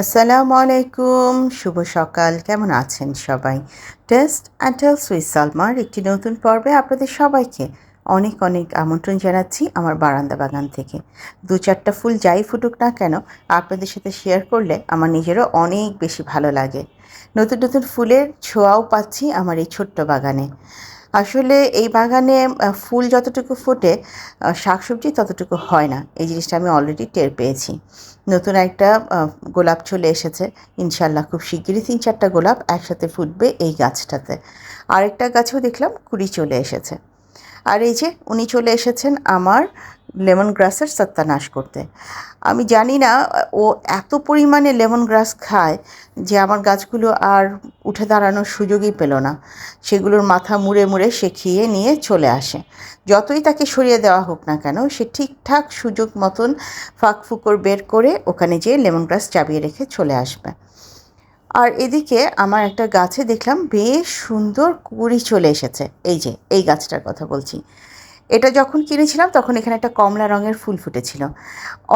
আসসালামু আলাইকুম শুভ সকাল। কেমন আছেন সবাই? টেস্ট অ্যান্ড টেল সুইস সালমার একটি নতুন পর্বে আপনাদের সবাইকে অনেক অনেক আমন্ত্রণ জানাচ্ছি আমার বারান্দা বাগান থেকে। দু চারটা ফুল যাই ফুটুক না কেন, আপনাদের সাথে শেয়ার করলে আমার নিজেরও অনেক বেশি ভালো লাগে। নতুন নতুন ফুলের ছোঁয়াও পাচ্ছি আমার এই ছোট্ট বাগানে। আসলে এই বাগানে ফুল যতটুকু ফোটে শাকসবজি ততটুকু হয় না। এই জিনিসটা আমি অলরেডি টের পেয়েছি। নতুন একটা গোলাপ চলে এসেছে। ইনশাল্লাহ খুব শিগগিরই তিন চারটা গোলাপ একসাথে ফুটবে এই গাছটাতে। আরেকটা গাছেও দেখলাম কুড়ি চলে এসেছে। আর এই যে উনি চলে এসেছেন আমার লেমন গ্রাসের সত্যানাশ করতে। আমি জানি না, ও এত পরিমাণে লেমন গ্রাস খায় যে আমার গাছগুলো আর উঠে দাঁড়ানোর সুযোগই পেল না। সেগুলোর মাথা মুড়ে মুড়ে সে খেয়ে নিয়ে চলে আসে। যতই তাকে সরিয়ে দেওয়া হোক না কেন, সে ঠিকঠাক সুযোগ মতন ফাঁক ফুকর বের করে ওখানে যেয়ে লেমন গ্রাস চাবিয়ে রেখে চলে আসবে। আর এদিকে আমার একটা গাছে দেখলাম, বেশ সুন্দর কুড়ি চলে এসেছে। এই যে, এই গাছটার কথা বলছি। এটা যখন কিনেছিলাম, তখন এখানে একটা কমলা রঙের ফুল ফুটেছিল।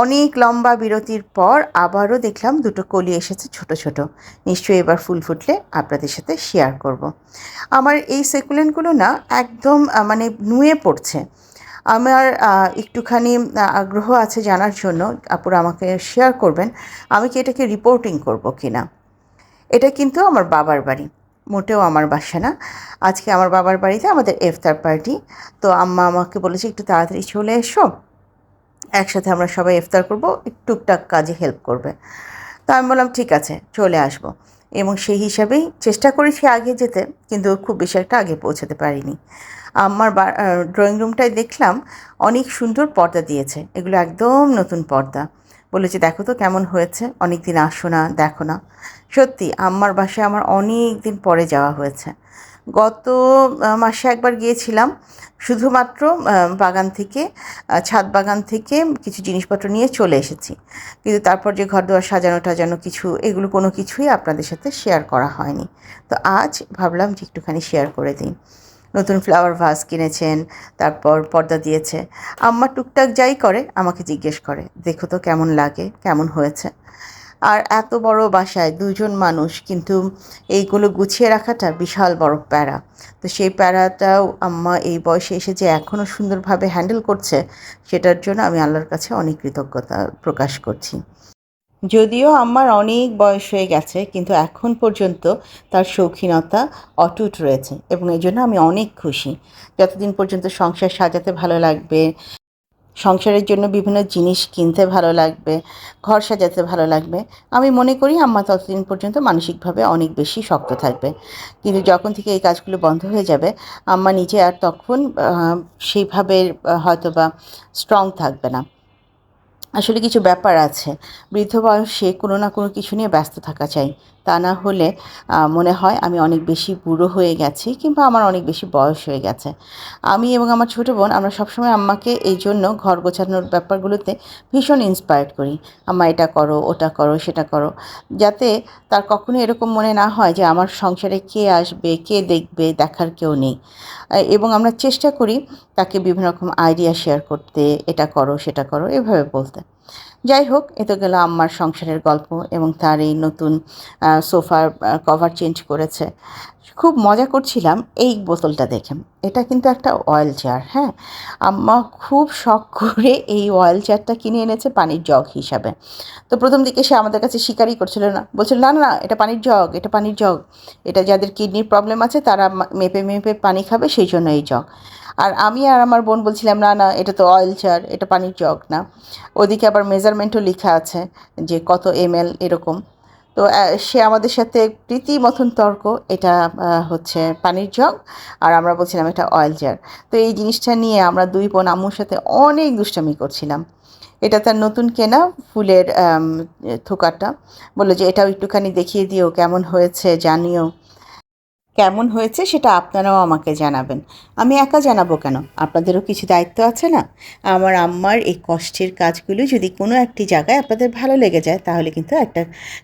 অনেক লম্বা বিরতির পর আবারও দেখলাম দুটো কলি এসেছে ছোট ছোট। নিশ্চয়ই এবার ফুল ফুটলে আপনাদের সাথে শেয়ার করব। আমার এই সেকুলেন্টগুলো না একদম মানে নুয়ে পড়ছে। আমার একটুখানি আগ্রহ আছে জানার জন্য। আপুরা আমাকে শেয়ার করবেন। আমি কি এটাকে রিপোর্টিং করব কি না এটা কিন্তু আমার বাবার বাড়ি। মোটেও আমার বাসা না। আজকে আমার বাবার বাড়িতে আমাদের ইফতার পার্টি। তো আম্মা আমাকে বলেছে, একটু তাড়াতাড়ি চলে এসো। একসাথে আমরা সবাই ইফতার করব। একটু টুকটাক কাজে হেল্প করবে। তো আমি বললাম, ঠিক আছে, চলে আসব। এবং সেই হিসাবেই চেষ্টা করেছি আগে যেতে, কিন্তু খুব বেশি একটা আগে পৌঁছাতে পারিনি। আমার ড্রয়িং রুমটায় দেখলাম, অনেক সুন্দর পর্দা দিয়েছে। এগুলো একদম নতুন পর্দা। বলেছে, দেখো তো কেমন হয়েছে। অনেক দিন আসো না, দেখো না। সত্যি, আমার বাসায় আমার অনেক দিন পরে যাওয়া হয়েছে। গত মাসে একবার গিয়েছিলাম, শুধুমাত্র বাগান থেকে ছাদ বাগান থেকে কিছু জিনিসপত্র নিয়ে চলে এসেছি। কিন্তু তারপর যে ঘর দুয়ার সাজানো টাজানো কিছু, এগুলো কোনো কিছুই আপনাদের সাথে শেয়ার করা হয়নি। তো আজ ভাবলাম যে একটুখানি শেয়ার করে দিই। নতুন ফ্লাওয়ার ভাস কিনেছেন, তারপর পর্দা দিয়েছে। আম্মা টুকটাক যাই করে, আমাকে জিজ্ঞেস করে, দেখো তো কেমন লাগে, কেমন হয়েছে? আর এত বড় বাসায় দুজন মানুষ, কিন্তু এইগুলো গুছিয়ে রাখাটা বিশাল বড় প্যারা। তো সেই প্যারাটাও আম্মা এই বয়সে এসে যে এখনও সুন্দরভাবে হ্যান্ডেল করছে, সেটার জন্য আমি আল্লাহর কাছে অনেক কৃতজ্ঞতা প্রকাশ করছি। যদিও আমার অনেক বয়স হয়ে গেছে, কিন্তু এখন পর্যন্ত তার শৌখিনতা অটুট রয়েছে এবং এই জন্য আমি অনেক খুশি। যতদিন পর্যন্ত সংসার সাজাতে ভালো লাগবে, সংসারের জন্য বিভিন্ন জিনিস কিনতে ভালো লাগবে, ঘর সাজাতে ভালো লাগবে, আমি মনে করি আম্মা ততদিন পর্যন্ত মানসিকভাবে অনেক বেশি শক্ত থাকবে। কিন্তু যখন থেকে এই কাজগুলো বন্ধ হয়ে যাবে, আম্মা নিজে আর তখন সেইভাবে হয়তো বা স্ট্রং থাকবে না। আসলে কিছু ব্যাপার আছে। বৃদ্ধ বয়সে কোনো না কোনো কিছু নিয়ে ব্যস্ত থাকা চাই। তা না হলে মনে হয় আমি অনেক বেশি বুড়ো হয়ে গেছি কিংবা আমার অনেক বেশি বয়স হয়ে গেছে। আমি এবং আমার ছোটো বোন, আমরা সবসময় আম্মাকে এই জন্য ঘর গোছানোর ব্যাপারগুলোতে ভীষণ ইন্সপায়ার্ড করি। আম্মা, এটা করো, ওটা করো, সেটা করো। যাতে তার কখনো এরকম মনে না হয় যে আমার সংসারে কে আসবে, কে দেখবে, দেখার কেউ নেই। এবং আমরা চেষ্টা করি তাকে বিভিন্ন রকম আইডিয়া শেয়ার করতে, এটা করো, সেটা করো, এভাবে বলতে। যাই হোক এ তো গেল আম্মার সংসারের গল্প এবং তার এই নতুন সোফার কভার চেঞ্জ করেছে। খুব মজা করছিলাম এই বোতলটা দেখে। এটা কিন্তু একটা অয়েল জার হ্যাঁ? আম্মা খুব শখ করে এই অয়েল জারটা কিনে এনেছে পানির জগ হিসাবে। তো প্রথম দিকে সে আমাদের কাছে স্বীকারই করছিল না। বলছিল, না না এটা পানির জগ, এটা পানির জগ। এটা যাদের কিডনির প্রবলেম আছে, তারা মেপে মেপে পানি খাবে, সেই জন্য এই জগ। আর আমি আর আমার বোন বলছিলাম, না না, এটা তো অয়েল জার এটা পানির জগ না। ওদিকে আবার মেজারমেন্টও লেখা আছে যে কত এম এল এরকম। তো সে আমাদের সাথে প্রীতি মতন তর্ক, এটা হচ্ছে পানির জগ আর আমরা বলছিলাম এটা অয়েল জার তো এই জিনিসটা নিয়ে আমরা দুই বোন আম্মুর সাথে অনেক দুষ্টামি করছিলাম। এটা তার নতুন কেনা ফুলের থোকাটা। বলল যে, এটাও একটুখানি দেখিয়ে দিও, কেমন হয়েছে, জানিও। কেমন হয়েছে সেটা আপনারাও আমাকে জানাবেন। আমি একা জানাব কেন? আপনাদেরও কিছু দায়িত্ব আছে না? আমার আম্মার এই কষ্টের কাজগুলো যদি কোনো একটি জায়গায় আপনাদের ভালো লেগে যায়, তাহলে কিন্তু একটা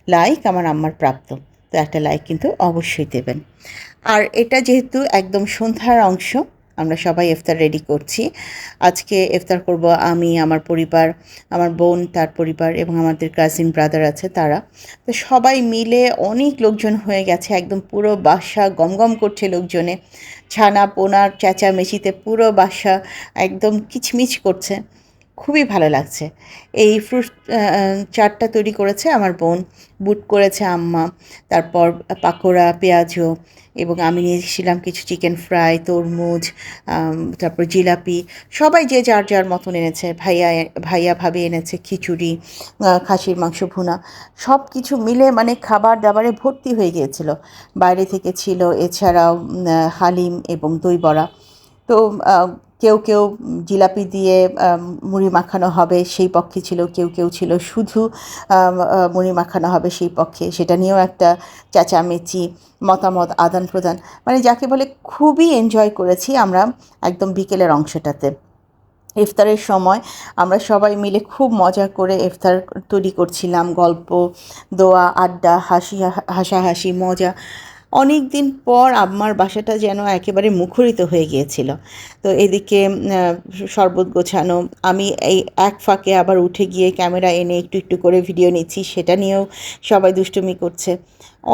লাইক আমার আম্মার প্রাপ্ত। তো একটা লাইক কিন্তু অবশ্যই দেবেন। আর এটা যেহেতু একদম সন্ধ্যার অংশ আমরা সবাই ইফতার রেডি করছি। আজকে ইফতার করব আমি, আমার পরিবার, আমার বোন, তার পরিবার এবং আমাদের কাজিন ব্রাদার আছে তারা। তো সবাই মিলে অনেক লোকজন হয়ে গেছে, একদম পুরো বাসা গমগম করছে লোকজনে। ছানা পোনার চেঁচামেচিতে পুরো বাসা একদম কিচমিচ করছে। খুবই ভালো লাগছে। এই ফ্রুট চাটটা তৈরি করেছে আমার বোন। বুট করেছে আম্মা। তারপর পাকোড়া, পেঁয়াজও এবং আমি নিয়েছিলাম কিছু চিকেন ফ্রাই তরমুজ তারপর জিলাপি। সবাই যে যার যার মতন এনেছে। ভাইয়া ভাইয়া ভাবি এনেছে খিচুড়ি খাসির মাংস ভুনা। সব কিছু মিলে মানে খাবার দাবারে ভর্তি হয়ে গিয়েছিল। বাইরে থেকে ছিল এছাড়াও হালিম এবং দই বড়া। তো কেউ কেউ জিলাপি দিয়ে মুড়ি মাখানো হবে সেই পক্ষে ছিল, কেউ কেউ ছিল শুধু মুড়ি মাখানো হবে সেই পক্ষে। সেটা নিয়েও একটা চেঁচামেচি, মতামত আদান প্রদান। মানে যাকে বলে খুবই এনজয় করেছি আমরা একদম বিকেলের অংশটাতে। ইফতারের সময় আমরা সবাই মিলে খুব মজা করে ইফতার তৈরি করছিলাম, গল্প, দোয়া, আড্ডা, হাসি হাসাহাসি মজা। অনেক দিন পর আমার বাসাটা যেন একেবারে মুখরিত হয়ে গিয়েছিল। তো এদিকে শরবত গোছানো, আমি এই এক ফাঁকে আবার উঠে গিয়ে ক্যামেরা এনে একটু একটু করে ভিডিও নিচ্ছি, সেটা নিয়েও সবাই দুষ্টুমি করছে।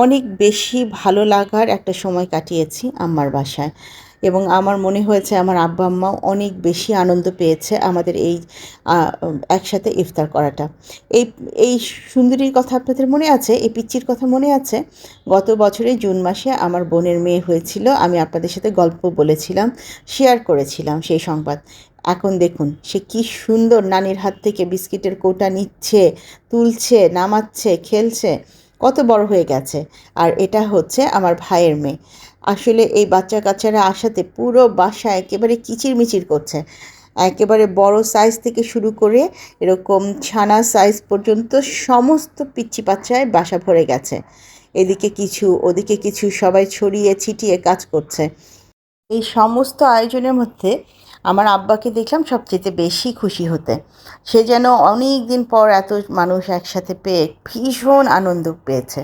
অনেক বেশি ভালো লাগার একটা সময় কাটিয়েছি আমার বাসায়। এবং আমার মনে হয়েছে আমার আব্বা আম্মাও অনেক বেশি আনন্দ পেয়েছে আমাদের এই একসাথে ইফতার করাটা। এই এই সুন্দরীর কথা আপনাদের মনে আছে? এই পিচ্চির কথা মনে আছে? গত বছরে জুন মাসে আমার বোনের মেয়ে হয়েছিল, আমি আপনাদের সাথে গল্প বলেছিলাম, শেয়ার করেছিলাম সেই সংবাদ। এখন দেখুন, সে কি সুন্দর নানির হাত থেকে বিস্কিটের কোটা নিচ্ছে, তুলছে, নামাচ্ছে, খেলছে, কত বড় হয়ে গেছে। আর এটা হচ্ছে আমার ভাইয়ের মেয়ে। আসলে এই বাচ্চা কাচ্চারা আসাতে পুরো বাসা একেবারে কিচিরমিচির করছে। একেবারে বড় সাইজ থেকে শুরু করে এরকম ছানা সাইজ পর্যন্ত সমস্ত পিচ্ছি বাচ্চায় বাসা ভরে গেছে। এদিকে কিছু, ওদিকে কিছু সবাই ছড়িয়ে ছিটিয়ে কাজ করছে। এই সমস্ত আয়োজনের মধ্যে আমার আব্বাকে দেখলাম সবচেয়ে বেশি খুশি হতে। সে যেন অনেক দিন পর এত মানুষ একসাথে পেয়ে ভীষণ আনন্দ পেয়েছে।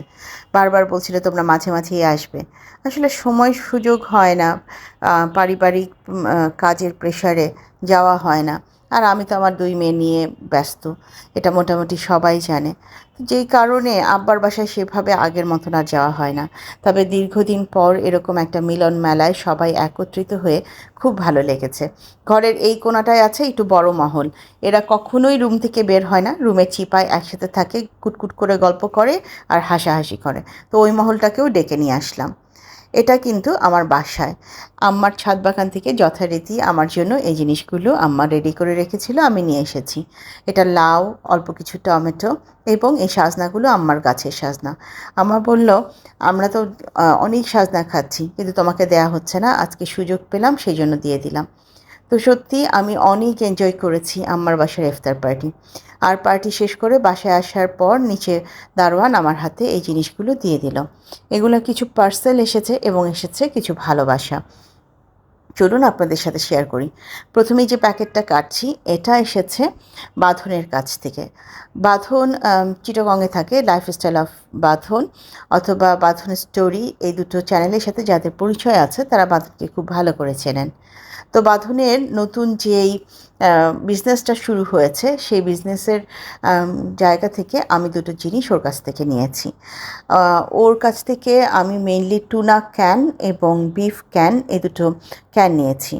বারবার বলছিল, তোমরা মাঝে মাঝেই আসবে। আসলে সময় সুযোগ হয় না পারিবারিক কাজের প্রেশারে যাওয়া হয় না। আর আমি তো আমার দুই মেয়ে নিয়ে ব্যস্ত। এটা মোটামুটি সবাই জানে। যেই কারণে আব্বার বাসায় সেভাবে আগের মতন আর যাওয়া হয় না। তবে দীর্ঘদিন পর এরকম একটা মিলন মেলায় সবাই একত্রিত হয়ে খুব ভালো লেগেছে। ঘরের এই কোণাটায় আছে একটু বড় মহল। এরা কখনোই রুম থেকে বের হয় না। রুমের চিপায় একসাথে থাকে, কুটকুট করে গল্প করে আর হাসাহাসি করে। তো ওই মহলটাকেও ডেকে নিয়ে আসলাম। এটা কিন্তু আমার বাসায়। আম্মার ছাদ বাগান থেকে যথারীতি আমার জন্য এই জিনিসগুলো আম্মা রেডি করে রেখেছিল, আমি নিয়ে এসেছি। এটা লাউ, অল্প কিছু টমেটো এবং এই সাজনাগুলো আম্মার গাছের সাজনা। আমার বলল, আমরা তো অনেক সাজনা খাচ্ছি, কিন্তু তোমাকে দেয়া হচ্ছে না, আজকে সুযোগ পেলাম সেই জন্য দিয়ে দিলাম। তো সত্যি আমি অনেক এনজয় করেছি আম্মার বাসার ইফতার পার্টি আর পার্টি শেষ করে বাসায় আসার পর নিচে দারোয়ান আমার হাতে এই জিনিসগুলো দিয়ে দিল। এগুলো কিছু পার্সেল এসেছে এবং এসেছে কিছু ভালোবাসা। চলুন আপনাদের সাথে শেয়ার করি। প্রথমেই যে প্যাকেটটা কাটছি, এটা এসেছে বাঁধনের কাছ থেকে। বাঁধন চিটগঙ্গে থাকে লাইফস্টাইল অফ বাঁধন অথবা বাঁধন স্টোরি এই দুটো চ্যানেলের সাথে যাদের পরিচয় আছে, তারা বাঁধনকে খুব ভালো করে চেনেন। তো বাঁধনের নতুন যেই বিজনেসটা শুরু হয়েছে, সেই বিজনেসের জায়গা থেকে আমি দুটো জিনিস ওর কাছ থেকে নিয়েছি। ওর কাছ থেকে আমি মেইনলি টুনা ক্যান এবং বিফ ক্যান এই দুটো ক্যান নিয়েছি।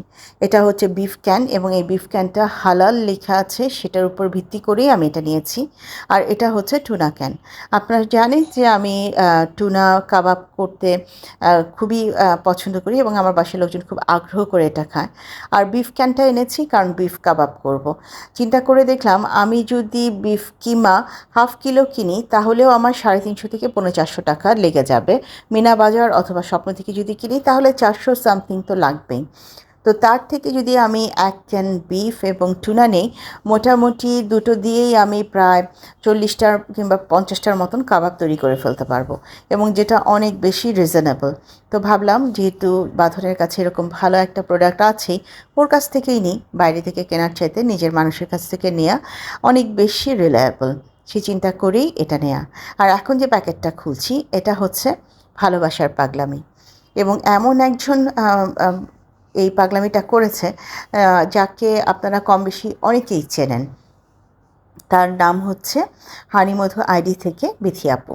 এটা হচ্ছে বিফ ক্যান এবং এই বিফ ক্যানটা হালাল লেখা আছে, সেটার উপর ভিত্তি করেই আমি এটা নিয়েছি। আর এটা হচ্ছে টুনা ক্যান আপনারা জানেন যে আমি টুনা কাবাব করতে খুবই পছন্দ করি এবং আমার বাসার লোকজন খুব আগ্রহ করে এটা খায়। আর বিফ ক্যানটা এনেছি কারণ বিফ কাবাব করব। চিন্তা করে দেখলাম আমি যদি বিফ কিমা হাফ কিলো কিনি তাহলেও আমার সাড়ে তিনশো থেকে পনেরো চারশো টাকা লেগে যাবে। মিনা বাজার অথবা স্বপ্ন থেকে যদি কিনি তাহলে চারশো সামথিং তো লাগবেই। তো তার থেকে যদি আমি এক ক্যান বিফ এবং টুনা নেই, মোটামুটি দুটো দিয়েই আমি প্রায় চল্লিশটার কিংবা পঞ্চাশটার মতন কাবাব তৈরি করে ফেলতে পারব এবং যেটা অনেক বেশি রিজনেবল তো ভাবলাম যেহেতু বাঁধনের কাছে এরকম ভালো একটা প্রোডাক্ট আছেই ওর কাছ থেকেই নিই, বাইরে থেকে কেনার চাইতে নিজের মানুষের কাছ থেকে নেওয়া অনেক বেশি রিলায়েবল সে চিন্তা করেই এটা নেওয়া আর এখন যে প্যাকেটটা খুলছি, এটা হচ্ছে ভালোবাসার পাগলামি। এবং এমন একজন এই পাগলামিটা করেছে যাকে আপনারা কম বেশি অনেকেই চেনেন। তার নাম হচ্ছে হানিমধু আইডি থেকে বিথি আপু।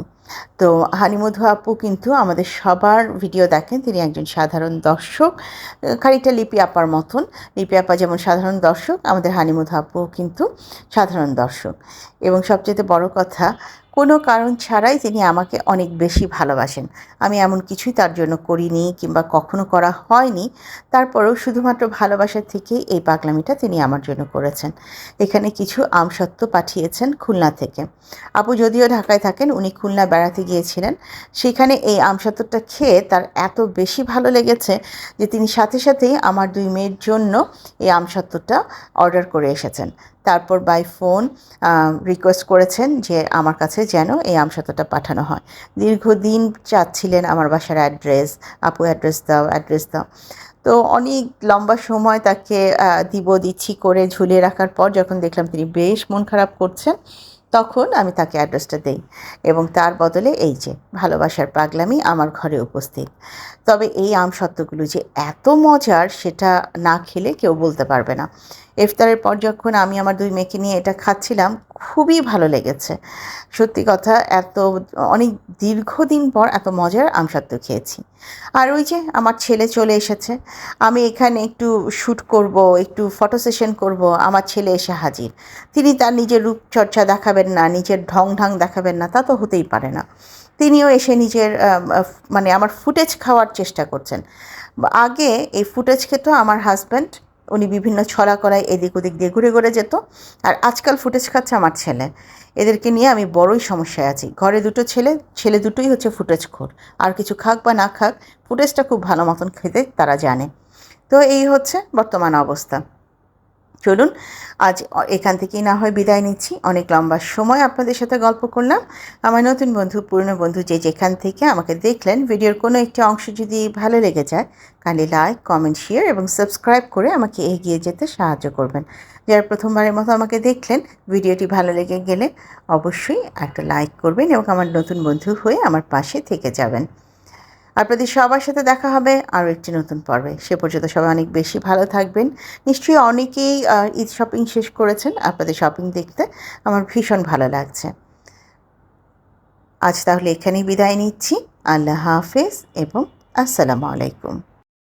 তো হানিমধু আপু কিন্তু আমাদের সবার ভিডিও দেখেন, তিনি একজন সাধারণ দর্শক। খানিকটা লিপি আপার মতন। লিপি আপা যেমন সাধারণ দর্শক, আমাদের হানিমধু আপু কিন্তু সাধারণ দর্শক। এবং সবচেয়ে বড় কথা, কোনো কারণ ছাড়াই তিনি আমাকে অনেক বেশি ভালোবাসেন। আমি এমন কিছুই তার জন্য করিনি কিংবা কখনো করা হয়নি। তারপরেও শুধুমাত্র ভালোবাসার থেকেই এই পাগলামিটা তিনি আমার জন্য করেছেন। এখানে কিছু আমসত্ত্ব পাঠিয়েছেন খুলনা থেকে। আপু যদিও ঢাকায় থাকেন, উনি খুলনা বেড়াতে গিয়েছিলেন, সেখানে এই আমসত্ত্বটা খেয়ে তার এত বেশি ভালো লেগেছে যে তিনি সাথে সাথেই আমার দুই মেয়ের জন্য এই আমসত্ত্বটা অর্ডার করে এসেছেন। তারপর বাই ফোন রিকোয়েস্ট করেছেন যে আমার কাছে যেন এই আমসত্ত্বটা পাঠানো হয়। দীর্ঘদিন চাচ্ছিলেন আমার বাসার অ্যাড্রেস, আপু, অ্যাড্রেস দাও অ্যাড্রেস দাও। তো অনেক লম্বা সময় তাকে দিব, দিচ্ছি করে ঝুলিয়ে রাখার পর যখন দেখলাম তিনি বেশ মন খারাপ করছেন তখন আমি তাকে অ্যাড্রেসটা দেই এবং তার বদলে এই যে, ভালোবাসার পাগলামি আমার ঘরে উপস্থিত। তবে এই আম সত্ত্বগুলো যে এত মজার সেটা না খেলে কেউ বলতে পারবে না। ইফতারের পর যখন আমি আমার দুই মেয়েকে নিয়ে এটা খাচ্ছিলাম, খুবই ভালো লেগেছে। সত্যি কথা, এত অনেক দীর্ঘদিন পর এত মজার আমসত্ত্ব খেয়েছি। আর ওই যে আমার ছেলে চলে এসেছে, আমি এখানে একটু শ্যুট করব, একটু ফটো সেশন করব, আমার ছেলে এসে হাজির। তিনি তার নিজের রূপচর্চা দেখাবেন না, নিজের ঢং ঢাং দেখাবেন না, তা তো হতেই পারে না। তিনিও এসে নিজের মানে আমার ফুটেজ খাওয়ার চেষ্টা করছেন। আগে এই ফুটেজ খেত আমার হাজব্যান্ড উনি বিভিন্ন ছড়া করায় এদিক ওদিক দিয়ে ঘুরে ঘুরে যেত। আর আজকাল ফুটেজ খাচ্ছে আমার ছেলে। এদেরকে নিয়ে আমি বড়ই সমস্যায় আছি। ঘরে দুটো ছেলে ছেলে দুটোই হচ্ছে ফুটেজ খোর। আর কিছু খাক বা না খাক, ফুটেজটা খুব ভালো মতন খেতে তারা জানে। তো এই হচ্ছে বর্তমান অবস্থা। চলুন, আজ এখান থেকেই না হয় বিদায় নিচ্ছি। অনেক লম্বা সময় আপনাদের সাথে গল্প করলাম। আমার নতুন বন্ধু, পুরনো বন্ধু যে যেখান থেকে আমাকে দেখলেন, ভিডিওর কোনো একটি অংশ যদি ভালো লেগে যায়, কাইন্ডলি লাইক, কমেন্ট, শেয়ার এবং সাবস্ক্রাইব করে আমাকে এগিয়ে যেতে সাহায্য করবেন। যারা প্রথমবারের মতো আমাকে দেখলেন, ভিডিওটি ভালো লেগে গেলে অবশ্যই একটা লাইক করবেন এবং আমার নতুন বন্ধু হয়ে আমার পাশে থেকে যাবেন। আপনাদের সবার সাথে দেখা হবে আরও একটি নতুন পর্বে। সে পর্যন্ত সবাই অনেক বেশি ভালো থাকবেন। নিশ্চয়ই অনেকেই ঈদ শপিং শেষ করেছেন। আপনাদের শপিং দেখতে আমার ভীষণ ভালো লাগছে। আজ তাহলে এখানেই বিদায় নিচ্ছি। আল্লাহ হাফেজ এবং আসসালামু আলাইকুম।